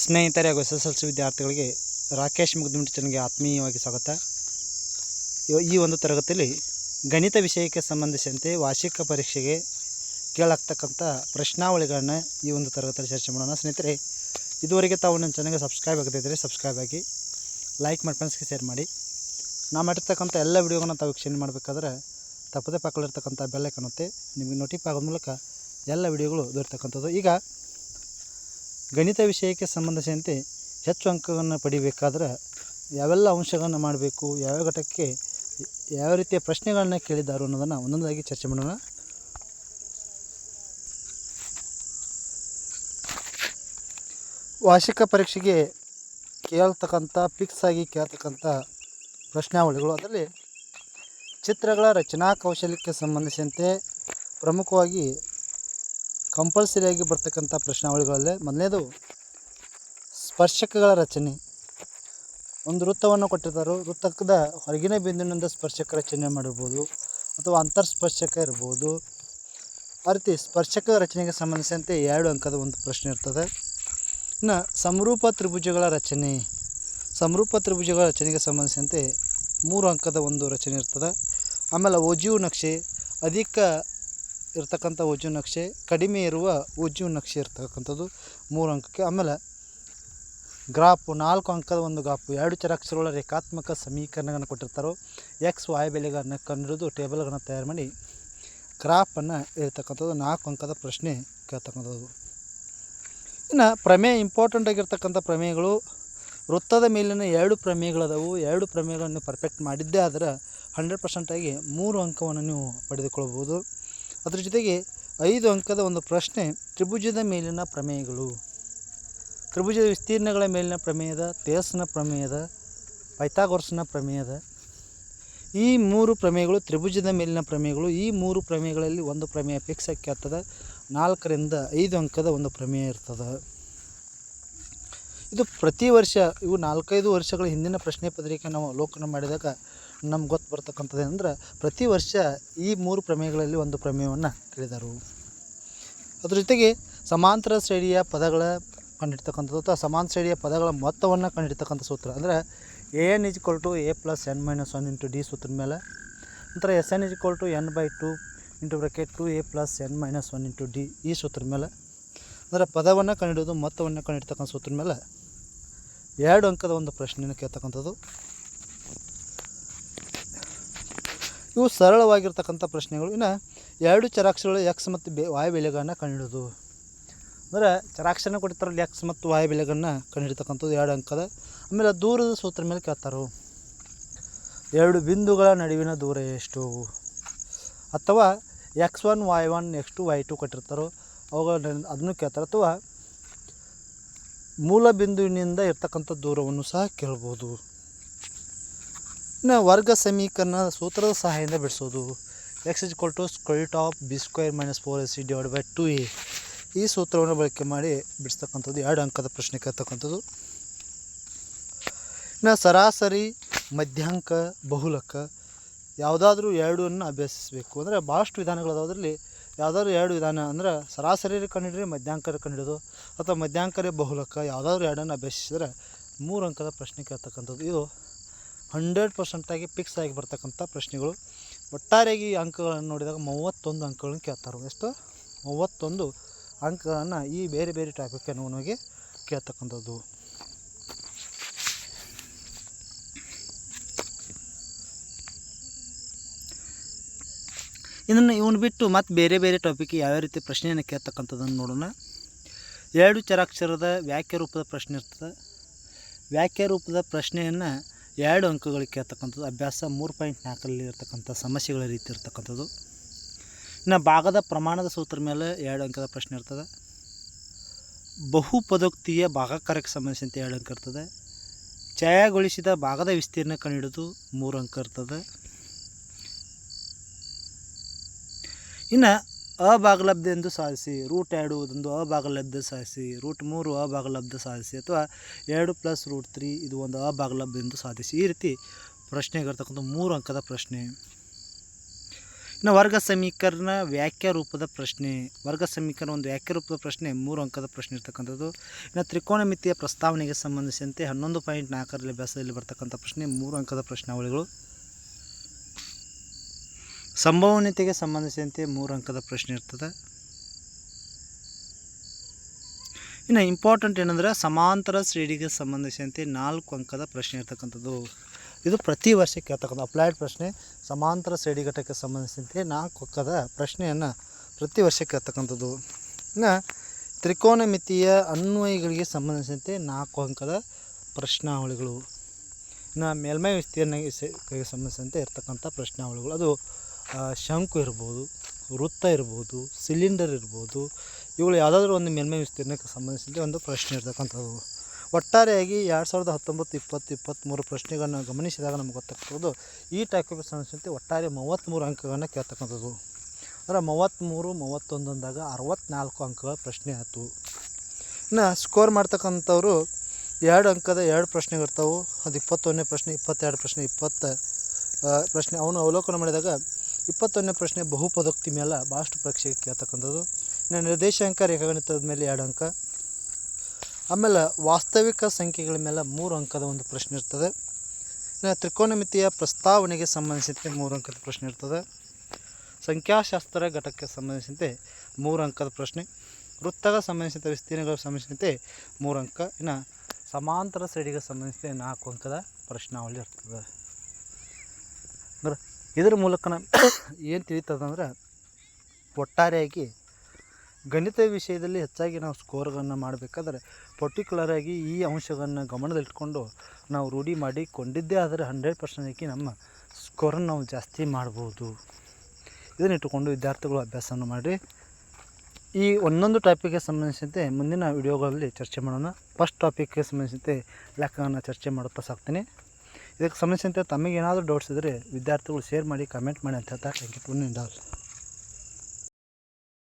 ಸ್ನೇಹಿತರೆ ಹಾಗೂ S S L C ವಿದ್ಯಾರ್ಥಿಗಳಿಗೆ ರಾಕೇಶ್ ಮುಗ್ದುಮಿಟ್ಟು ಚಾನಲ್ಗೆ ಆತ್ಮೀಯವಾಗಿ ಸ್ವಾಗತ. ಈ ಒಂದು ತರಗತಿಯಲ್ಲಿ ಗಣಿತ ವಿಷಯಕ್ಕೆ ಸಂಬಂಧಿಸಿದಂತೆ ವಾರ್ಷಿಕ ಪರೀಕ್ಷೆಗೆ ಕೇಳಾಗ್ತಕ್ಕಂಥ ಪ್ರಶ್ನಾವಳಿಗಳನ್ನು ಈ ಒಂದು ತರಗತಿಯಲ್ಲಿ ಚರ್ಚೆ ಮಾಡೋಣ. ಸ್ನೇಹಿತರೆ, ಇದುವರೆಗೆ ತಾವು ನನ್ನ ಚಾನಲ್ಗೆ ಸಬ್ಸ್ಕ್ರೈಬ್ ಆಗದಿದ್ದರೆ ಸಬ್ಸ್ಕ್ರೈಬ್ ಆಗಿ ಲೈಕ್ ಮಾಡಿ ಫ್ರೆಂಡ್ಸ್ಗೆ ಶೇರ್ ಮಾಡಿ. ನಾವು ಮಾಡಿರ್ತಕ್ಕಂಥ ಎಲ್ಲ ವಿಡಿಯೋಗಳನ್ನ ತಾವು ವೀಕ್ಷಣೆ ಮಾಡಬೇಕಾದ್ರೆ ತಪ್ಪದೇ ಪಕ್ಕದಲ್ಲಿರ್ತಕ್ಕಂಥ ಬೆಲ್ಲೆ ಕಾಣುತ್ತೆ ನಿಮಗೆ ನೋಟಿಫೈ ಆಗೋದ ಮೂಲಕ ಎಲ್ಲ ವಿಡಿಯೋಗಳು ದೊರೆತಕ್ಕಂಥದ್ದು. ಈಗ ಗಣಿತ ವಿಷಯಕ್ಕೆ ಸಂಬಂಧಿಸಿದಂತೆ ಹೆಚ್ಚು ಅಂಕಗಳನ್ನು ಪಡಿಬೇಕಾದ್ರೆ ಯಾವೆಲ್ಲ ಅಂಶಗಳನ್ನು ಮಾಡಬೇಕು, ಯಾವ್ಯಾವ ಘಟಕಕ್ಕೆ ಯಾವ ರೀತಿಯ ಪ್ರಶ್ನೆಗಳನ್ನ ಕೇಳಿದ್ದಾರೆ ಅನ್ನೋದನ್ನು ಒಂದೊಂದಾಗಿ ಚರ್ಚೆ ಮಾಡೋಣ. ವಾರ್ಷಿಕ ಪರೀಕ್ಷೆಗೆ ಕೇಳ್ತಕ್ಕಂಥ, ಫಿಕ್ಸ್ ಆಗಿ ಕೇಳ್ತಕ್ಕಂಥ ಪ್ರಶ್ನಾವಳಿಗಳು ಅದರಲ್ಲಿ ಚಿತ್ರಗಳ ರಚನಾ ಕೌಶಲ್ಯಕ್ಕೆ ಸಂಬಂಧಿಸಿದಂತೆ ಪ್ರಮುಖವಾಗಿ ಕಂಪಲ್ಸರಿಯಾಗಿ ಬರ್ತಕ್ಕಂಥ ಪ್ರಶ್ನಾವಳಿಗಳಲ್ಲೇ ಮೊದಲನೇದು, ಸ್ಪರ್ಶಕಗಳ ರಚನೆ. ಒಂದು ವೃತ್ತವನ್ನು ಕೊಟ್ಟಿರ್ತಾರೆ ವೃತ್ತದ ಹೊರಗಿನ ಬಿಂದುವಿನಿಂದ ಸ್ಪರ್ಶಕ ರಚನೆ ಮಾಡಿರ್ಬೋದು, ಅಥವಾ ಅಂತರ್ಸ್ಪರ್ಶಕ ಇರ್ಬೋದು. ಆ ರೀತಿ ಸ್ಪರ್ಶಕ ರಚನೆಗೆ ಸಂಬಂಧಿಸಿದಂತೆ ಎರಡು ಅಂಕದ ಒಂದು ಪ್ರಶ್ನೆ ಇರ್ತದೆ. ಇನ್ನು ಸಮರೂಪ ತ್ರಿಭುಜಗಳ ರಚನೆ. ಸಮರೂಪ ತ್ರಿಭುಜಗಳ ರಚನೆಗೆ ಸಂಬಂಧಿಸಿದಂತೆ ಮೂರು ಅಂಕದ ಒಂದು ರಚನೆ ಇರ್ತದೆ. ಆಮೇಲೆ ಒಜೀವ್ ನಕ್ಷೆ, ಅಧಿಕ ಇರ್ತಕ್ಕಂಥ ಉಜ್ಜು ನಕ್ಷೆ ಕಡಿಮೆ ಇರುವ ಉಜ್ಜು ನಕ್ಷೆ ಇರ್ತಕ್ಕಂಥದ್ದು ಮೂರು ಅಂಕಕ್ಕೆ. ಆಮೇಲೆ ಗ್ರಾಪು ನಾಲ್ಕು ಅಂಕದ ಒಂದು ಗ್ರಾಪು ಎರಡು ಚರಾಕ್ಷರಗಳ ರೇಖಾತ್ಮಕ ಸಮೀಕರಣಗಳನ್ನು ಕೊಟ್ಟಿರ್ತಾರೋ ಎಕ್ಸ್ ವಾಯ್ ಬೆಲೆಗಳನ್ನು ಕಂಡುಹಿಡಿದು ಟೇಬಲ್ಗಳನ್ನು ತಯಾರು ಮಾಡಿ ಗ್ರಾಪನ್ನು ಇರ್ತಕ್ಕಂಥದ್ದು ನಾಲ್ಕು ಅಂಕದ ಪ್ರಶ್ನೆ ಕೇಳ್ತಕ್ಕಂಥದ್ದು. ಇನ್ನು ಪ್ರಮೇಯ ಇಂಪಾರ್ಟೆಂಟ್ ಆಗಿರ್ತಕ್ಕಂಥ ಪ್ರಮೇಯಗಳು ವೃತ್ತದ ಮೇಲಿನ ಎರಡು ಪ್ರಮೇಯಗಳದಾವು. ಎರಡು ಪ್ರಮೇಯಗಳನ್ನು ಪರ್ಫೆಕ್ಟ್ ಮಾಡಿದ್ದೇ ಆದರೆ ಹಂಡ್ರೆಡ್ ಪರ್ಸೆಂಟಾಗಿ ಮೂರು ಅಂಕವನ್ನು ನೀವು ಪಡೆದುಕೊಳ್ಬೋದು. ಅದ್ರ ಜೊತೆಗೆ ಐದು ಅಂಕದ ಒಂದು ಪ್ರಶ್ನೆ ತ್ರಿಭುಜದ ಮೇಲಿನ ಪ್ರಮೇಯಗಳು. ತ್ರಿಭುಜದ ವಿಸ್ತೀರ್ಣಗಳ ಮೇಲಿನ ಪ್ರಮೇಯದ ತೇಸ್ನ ಪ್ರಮೇಯದ ಪೈಥಾಗೋರ್ಸ್ನ ಪ್ರಮೇಯದ. ಈ ಮೂರು ಪ್ರಮೇಯಗಳು, ತ್ರಿಭುಜದ ಮೇಲಿನ ಪ್ರಮೇಯಗಳು, ಈ ಮೂರು ಪ್ರಮೇಯಗಳಲ್ಲಿ ಒಂದು ಪ್ರಮೇಯ ಫಿಕ್ಸ್ ಆಗಿ ಆಗ್ತದೆ. ನಾಲ್ಕರಿಂದ ಐದು ಅಂಕದ ಒಂದು ಪ್ರಮೇಯ ಇರ್ತದೆ. ಇದು ಪ್ರತಿ ವರ್ಷ, ಇವು ನಾಲ್ಕೈದು ವರ್ಷಗಳ ಹಿಂದಿನ ಪ್ರಶ್ನೆ ಪತ್ರಿಕೆ ನಾವು ಅವಲೋಕನ ಮಾಡಿದಾಗ ನಮ್ಗೆ ಗೊತ್ತು ಬರ್ತಕ್ಕಂಥದ್ದು ಏನಂದ್ರೆ ಪ್ರತಿ ವರ್ಷ ಈ ಮೂರು ಪ್ರಮೇಯಗಳಲ್ಲಿ ಒಂದು ಪ್ರಮೇಯವನ್ನು ಕೇಳಿದರು ಅದ್ರ ಜೊತೆಗೆ ಸಮಾಂತರ ಶ್ರೇಣಿಯ ಪದಗಳ ಕಂಡಿಡ್ತಕ್ಕಂಥದ್ದು ಅಥವಾ ಸಮಾನ ಶ್ರೇಣಿಯ ಪದಗಳ ಮೊತ್ತವನ್ನು ಕಂಡಿಡ್ತಕ್ಕಂಥ ಸೂತ್ರ. ಅಂದರೆ A N is equal to A plus N minus one into D ಸೂತ್ರದ ಮೇಲೆ. ನಂತರ S N is equal to N by two into bracket two A plus N minus one into D ಈ ಸೂತ್ರದ ಮೇಲೆ. ಅಂದರೆ ಪದವನ್ನು ಕಂಡಿಡೋದು, ಮೊತ್ತವನ್ನು ಕಂಡಿಡ್ತಕ್ಕಂಥ ಸೂತ್ರದ ಮೇಲೆ. ಎರಡು ಅಂಕದ ಒಂದು ಪ್ರಶ್ನೆಯನ್ನು ಕೇಳ್ತಕ್ಕಂಥದ್ದು. ಇವು ಸರಳವಾಗಿರ್ತಕ್ಕಂಥ ಪ್ರಶ್ನೆಗಳು. ಇನ್ನು ಎರಡು ಚರಾಕ್ಷರಗಳು ಎಕ್ಸ್ ಮತ್ತು ಬೆ ವಾಯು ಬೆಲೆಗಳನ್ನು ಕಂಡುಹಿಡೋದು ಅಂದರೆ ಚರಾಕ್ಷರನ ಕೊಡ್ತಾರಲ್ಲ ಎಕ್ಸ್ ಮತ್ತು ವಾಯು ಬೆಲೆಗಳನ್ನು ಕಂಡುಹಿಡ್ತಕ್ಕಂಥದ್ದು ಎರಡು ಅಂಕದ. ಆಮೇಲೆ ದೂರದ ಸೂತ್ರ ಮೇಲೆ ಕೇಳ್ತಾರೆ. ಎರಡು ಬಿಂದುಗಳ ನಡುವಿನ ದೂರ ಎಷ್ಟು? ಅಥವಾ X one Y one X two Y two ಕೊಟ್ಟಿರ್ತಾರೋ ಅವುಗಳ ಅದನ್ನು ಕೇಳ್ತಾರೆ. ಅಥವಾ ಮೂಲ ಬಿಂದುವಿನಿಂದ ಇರ್ತಕ್ಕಂಥ ದೂರವನ್ನು ಸಹ ಕೇಳ್ಬೋದು. ಇನ್ನು ವರ್ಗ ಸಮೀಕರಣ ಸೂತ್ರದ ಸಹಾಯದಿಂದ ಬಿಡಿಸೋದು. X is to square root of B square minus four S C divide by two A ಈ ಸೂತ್ರವನ್ನು ಬಳಕೆ ಮಾಡಿ ಬಿಡಿಸ್ತಕ್ಕಂಥದ್ದು ಎರಡು ಅಂಕದ ಪ್ರಶ್ನೆ ಕೇಳ್ತಕ್ಕಂಥದ್ದು. ಇನ್ನು ಸರಾಸರಿ, ಮಧ್ಯಾಂಕ, ಬಹುಲಕ ಯಾವುದಾದ್ರೂ ಎರಡನ್ನು ಅಭ್ಯಸಿಸಬೇಕು. ಅಂದರೆ ಭಾಳಷ್ಟು ವಿಧಾನಗಳು ಅದರಲ್ಲಿ ಯಾವುದಾದ್ರು ಎರಡು ವಿಧಾನ ಅಂದ್ರೆ ಸರಾಸರಿ ಕಂಡಿಡ್ರಿ ಮಧ್ಯಾಂಕರ ಕಂಡಿಡೋದು ಅಥವಾ ಮಧ್ಯಾಂಕರೇ ಬಹುಲಕ ಯಾವುದಾದ್ರೂ ಎರಡನ್ನು ಅಭ್ಯಸಿಸಿದ್ರೆ ಮೂರು ಅಂಕದ ಪ್ರಶ್ನೆ ಕೇಳ್ತಕ್ಕಂಥದ್ದು. ಇದು ಹಂಡ್ರೆಡ್ ಪರ್ಸೆಂಟಾಗಿ ಫಿಕ್ಸ್ ಆಗಿ ಬರ್ತಕ್ಕಂಥ ಪ್ರಶ್ನೆಗಳು. ಒಟ್ಟಾರೆಯಾಗಿ ಅಂಕಗಳನ್ನು ನೋಡಿದಾಗ ಮೂವತ್ತೊಂದು ಅಂಕಗಳನ್ನು ಕೇಳ್ತಾರೆ. ಎಷ್ಟು? ಮೂವತ್ತೊಂದು ಅಂಕಗಳನ್ನು ಈ ಬೇರೆ ಬೇರೆ ಟಾಪಿಕ್ ನಮಗೆ ಕೇಳ್ತಕ್ಕಂಥದ್ದು. ಇದನ್ನು ಇವನು ಬಿಟ್ಟು ಮತ್ತು ಬೇರೆ ಬೇರೆ ಟಾಪಿಕ್ ಯಾವ ರೀತಿ ಪ್ರಶ್ನೆಯನ್ನು ಕೇಳ್ತಕ್ಕಂಥದ್ದನ್ನು ನೋಡೋಣ. ಎರಡು ಚರಾಕ್ಷರದ ವ್ಯಾಖ್ಯ ರೂಪದ ಪ್ರಶ್ನೆ ಇರ್ತದೆ. ವ್ಯಾಖ್ಯ ರೂಪದ ಪ್ರಶ್ನೆಯನ್ನು ಎರಡು ಅಂಕಗಳಿಗೆ ಕೇಳ್ತಕ್ಕಂಥದ್ದು, ಅಭ್ಯಾಸ ಮೂರು ಪಾಯಿಂಟ್ ನಾಲ್ಕರಲ್ಲಿ ಇರತಕ್ಕಂಥ ಸಮಸ್ಯೆಗಳ ರೀತಿ ಇರ್ತಕ್ಕಂಥದ್ದು. ಇನ್ನು ಭಾಗದ ಪ್ರಮಾಣದ ಸೂತ್ರ ಮೇಲೆ ಎರಡು ಅಂಕದ ಪ್ರಶ್ನೆ ಇರ್ತದೆ. ಬಹುಪದೋಕ್ತಿಯ ಭಾಗಾಕಾರಕ್ಕೆ ಸಂಬಂಧಿಸಿದಂತೆ ಎರಡು ಅಂಕ ಇರ್ತದೆ. ಛಾಯಾಗೊಳಿಸಿದ ಭಾಗದ ವಿಸ್ತೀರ್ಣ ಕಂಡುಹಿಡಿದು ಮೂರು ಅಂಕ ಇರ್ತದೆ. ಇನ್ನು ಅಭಾಗಲಬ್ಧ ಎಂದು ಸಾಧಿಸಿ, ರೂಟ್ ಎರಡು ಒಂದು ಭಾಗಲಬ್ಧ ಸಾಧಿಸಿ, ರೂಟ್ ಮೂರು ಅಭಾಗಲಬ್ಧ ಸಾಧಿಸಿ ಅಥವಾ ಎರಡು ಪ್ಲಸ್ ರೂಟ್ ತ್ರೀ ಇದು ಒಂದು ಅಭಾಗಲಬ್ಧ ಎಂದು ಸಾಧಿಸಿ. ಈ ರೀತಿ ಪ್ರಶ್ನೆಗಿರ್ತಕ್ಕಂಥ ಮೂರು ಅಂಕದ ಪ್ರಶ್ನೆ. ಇನ್ನು ವರ್ಗ ಸಮೀಕರಣ ವ್ಯಾಖ್ಯ ರೂಪದ ಪ್ರಶ್ನೆ. ವರ್ಗ ಸಮೀಕರಣ ಒಂದು ವ್ಯಾಖ್ಯ ರೂಪದ ಪ್ರಶ್ನೆ, ಮೂರು ಅಂಕದ ಪ್ರಶ್ನೆ ಇರ್ತಕ್ಕಂಥದ್ದು. ಇನ್ನು ತ್ರಿಕೋನಮಿತಿಯ ಪ್ರಸ್ತಾವನೆಗೆ ಸಂಬಂಧಿಸಿದಂತೆ ಹನ್ನೊಂದು ಪಾಯಿಂಟ್ ನಾಲ್ಕರಲ್ಲಿ ಅಭ್ಯಾಸದಲ್ಲಿ ಬರ್ತಕ್ಕಂಥ ಪ್ರಶ್ನೆ, ಮೂರು ಅಂಕದ ಪ್ರಶ್ನಾವಳಿಗಳು. ಸಂಭವನೀಯತೆಗೆ ಸಂಬಂಧಿಸಿದಂತೆ ಮೂರು ಅಂಕದ ಪ್ರಶ್ನೆ ಇರ್ತದೆ. ಇನ್ನು ಇಂಪಾರ್ಟೆಂಟ್ ಏನಂದ್ರೆ ಸಮಾಂತರ ಶ್ರೇಣಿಗೆ ಸಂಬಂಧಿಸಿದಂತೆ ನಾಲ್ಕು ಅಂಕದ ಪ್ರಶ್ನೆ ಇರ್ತಕ್ಕಂಥದ್ದು. ಇದು ಪ್ರತಿ ವರ್ಷ ಕೇಳ್ತಕ್ಕಂಥ ಅಪ್ಲೈಡ್ ಪ್ರಶ್ನೆ. ಸಮಾಂತರ ಶ್ರೇಣಿ ಘಟಕಕ್ಕೆ ಸಂಬಂಧಿಸಿದಂತೆ ನಾಲ್ಕು ಅಂಕದ ಪ್ರಶ್ನೆಯನ್ನು ಪ್ರತಿ ವರ್ಷ ಕೇಳ್ತಕ್ಕಂಥದ್ದು. ಇನ್ನು ತ್ರಿಕೋನಮಿತಿಯ ಅನ್ವಯಗಳಿಗೆ ಸಂಬಂಧಿಸಿದಂತೆ ನಾಲ್ಕು ಅಂಕದ ಪ್ರಶ್ನಾವಳಿಗಳು. ಇನ್ನು ಮೇಲ್ಮೈ ವಿಸ್ತೀರ್ಣಕ್ಕೆ ಸಂಬಂಧಿಸಿದಂತೆ ಇರ್ತಕ್ಕಂಥ ಪ್ರಶ್ನಾವಳಿಗಳು. ಅದು ಶಂಕು ಇರ್ಬೋದು, ವೃತ್ತ ಇರ್ಬೋದು, ಸಿಲಿಂಡರ್ ಇರ್ಬೋದು ಇವುಗಳು ಯಾವುದಾದ್ರೂ ಒಂದು ಮೇಲ್ಮೈ ವಿಸ್ತೀರ್ಣಕ್ಕೆ ಸಂಬಂಧಿಸಿದಂತೆ ಒಂದು ಪ್ರಶ್ನೆ ಇರ್ತಕ್ಕಂಥದ್ದು. ಒಟ್ಟಾರೆಯಾಗಿ ಎರಡು ಸಾವಿರದ ಹತ್ತೊಂಬತ್ತು ಇಪ್ಪತ್ತು ಇಪ್ಪತ್ತ್ಮೂರು ಪ್ರಶ್ನೆಗಳನ್ನು ಗಮನಿಸಿದಾಗ ನಮ್ಗೆ ಗೊತ್ತಾಗ್ತದ್ದು ಈ ಟೈಪಿಗೆ ಸಂಬಂಧಿಸಿದಂತೆ ಒಟ್ಟಾರೆ ಮೂವತ್ತ್ಮೂರು ಅಂಕಗಳನ್ನು ಕೇಳ್ತಕ್ಕಂಥದ್ದು. ಅಂದರೆ ಮೂವತ್ತ್ಮೂರು ಮೂವತ್ತೊಂದು ಅಂದಾಗ ಅರವತ್ತ್ನಾಲ್ಕು ಅಂಕಗಳ ಪ್ರಶ್ನೆ ಆಯಿತು. ಇನ್ನು ಸ್ಕೋರ್ ಮಾಡ್ತಕ್ಕಂಥವ್ರು ಎರಡು ಅಂಕದ ಎರಡು ಪ್ರಶ್ನೆಗಳಿರ್ತಾವೆ ಅದು ಇಪ್ಪತ್ತೊಂದನೇ ಪ್ರಶ್ನೆ, ಇಪ್ಪತ್ತೆರಡು ಪ್ರಶ್ನೆ, ಇಪ್ಪತ್ತ ಪ್ರಶ್ನೆ, ಅವನು ಅವಲೋಕನ ಮಾಡಿದಾಗ ಇಪ್ಪತ್ತೊಂದನೇ ಪ್ರಶ್ನೆ ಬಹುಪದೋಕ್ತಿ ಮೇಲೆ ಭಾಳಷ್ಟು ಪರೀಕ್ಷೆಗೆ ಕೇಳ್ತಕ್ಕಂಥದ್ದು. ಇನ್ನು ನಿರ್ದೇಶಾಂಕ, ರೇಖಾಗಣಿತದ ಮೇಲೆ ಎರಡು ಅಂಕ. ಆಮೇಲೆ ವಾಸ್ತವಿಕ ಸಂಖ್ಯೆಗಳ ಮೇಲೆ ಮೂರು ಅಂಕದ ಒಂದು ಪ್ರಶ್ನೆ ಇರ್ತದೆ. ಇನ್ನು ತ್ರಿಕೋನಮಿತಿಯ ಪ್ರಸ್ತಾವನೆಗೆ ಸಂಬಂಧಿಸಿದಂತೆ ಮೂರು ಅಂಕದ ಪ್ರಶ್ನೆ ಇರ್ತದೆ. ಸಂಖ್ಯಾಶಾಸ್ತ್ರ ಘಟಕಕ್ಕೆ ಸಂಬಂಧಿಸಿದಂತೆ ಮೂರು ಅಂಕದ ಪ್ರಶ್ನೆ. ವೃತ್ತಗ ಸಂಬಂಧಿಸಿದ ವಿಸ್ತೀರ್ಣಗಳಿಗೆ ಸಂಬಂಧಿಸಿದಂತೆ ಮೂರು ಅಂಕ. ಇನ್ನು ಸಮಾಂತರ ಸೈಡಿಗೆ ಸಂಬಂಧಿಸಿದಂತೆ ನಾಲ್ಕು ಅಂಕದ ಪ್ರಶ್ನಾವಳಿ ಇರ್ತದೆ. ಇದರ ಮೂಲಕ ಏನು ಏನು ತಿಳಿತದಂದ್ರೆ ಒಟ್ಟಾರೆಯಾಗಿ ಗಣಿತ ವಿಷಯದಲ್ಲಿ ಹೆಚ್ಚಾಗಿ ನಾವು ಸ್ಕೋರ್ಗಳನ್ನು ಮಾಡಬೇಕಾದ್ರೆ ಪರ್ಟಿಕ್ಯುಲರಾಗಿ ಈ ಅಂಶಗಳನ್ನು ಗಮನದಲ್ಲಿಟ್ಕೊಂಡು ನಾವು ರೂಢಿ ಮಾಡಿಕೊಂಡಿದ್ದೇ ಆದರೆ ಹಂಡ್ರೆಡ್ ಪರ್ಸೆಂಟಾಗಿ ನಮ್ಮ ಸ್ಕೋರನ್ನು ನಾವು ಜಾಸ್ತಿ ಮಾಡ್ಬೋದು. ಇದನ್ನಿಟ್ಟುಕೊಂಡು ವಿದ್ಯಾರ್ಥಿಗಳು ಅಭ್ಯಾಸವನ್ನು ಮಾಡಿ ಈ ಒಂದೊಂದು ಟಾಪಿಕ್ಗೆ ಸಂಬಂಧಿಸಿದಂತೆ ಮುಂದಿನ ವಿಡಿಯೋಗಳಲ್ಲಿ ಚರ್ಚೆ ಮಾಡೋಣ. ಫಸ್ಟ್ ಟಾಪಿಕ್ಗೆ ಸಂಬಂಧಿಸಿದಂತೆ ಲೆಕ್ಕವನ್ನು ಚರ್ಚೆ ಮಾಡುತ್ತಾ ಸಾಕ್ತೀನಿ. ಇದಕ್ಕೆ ಸಂಬಂಧಿಸಿದಂತೆ ತಮಗೇನಾದರೂ ಡೌಟ್ಸ್ ಇದ್ದರೆ ವಿದ್ಯಾರ್ಥಿಗಳು ಶೇರ್ ಮಾಡಿ ಕಮೆಂಟ್ ಮಾಡಿ ಅಂತ ಹೇಳ್ತಾ ಥ್ಯಾಂಕ್ ಯು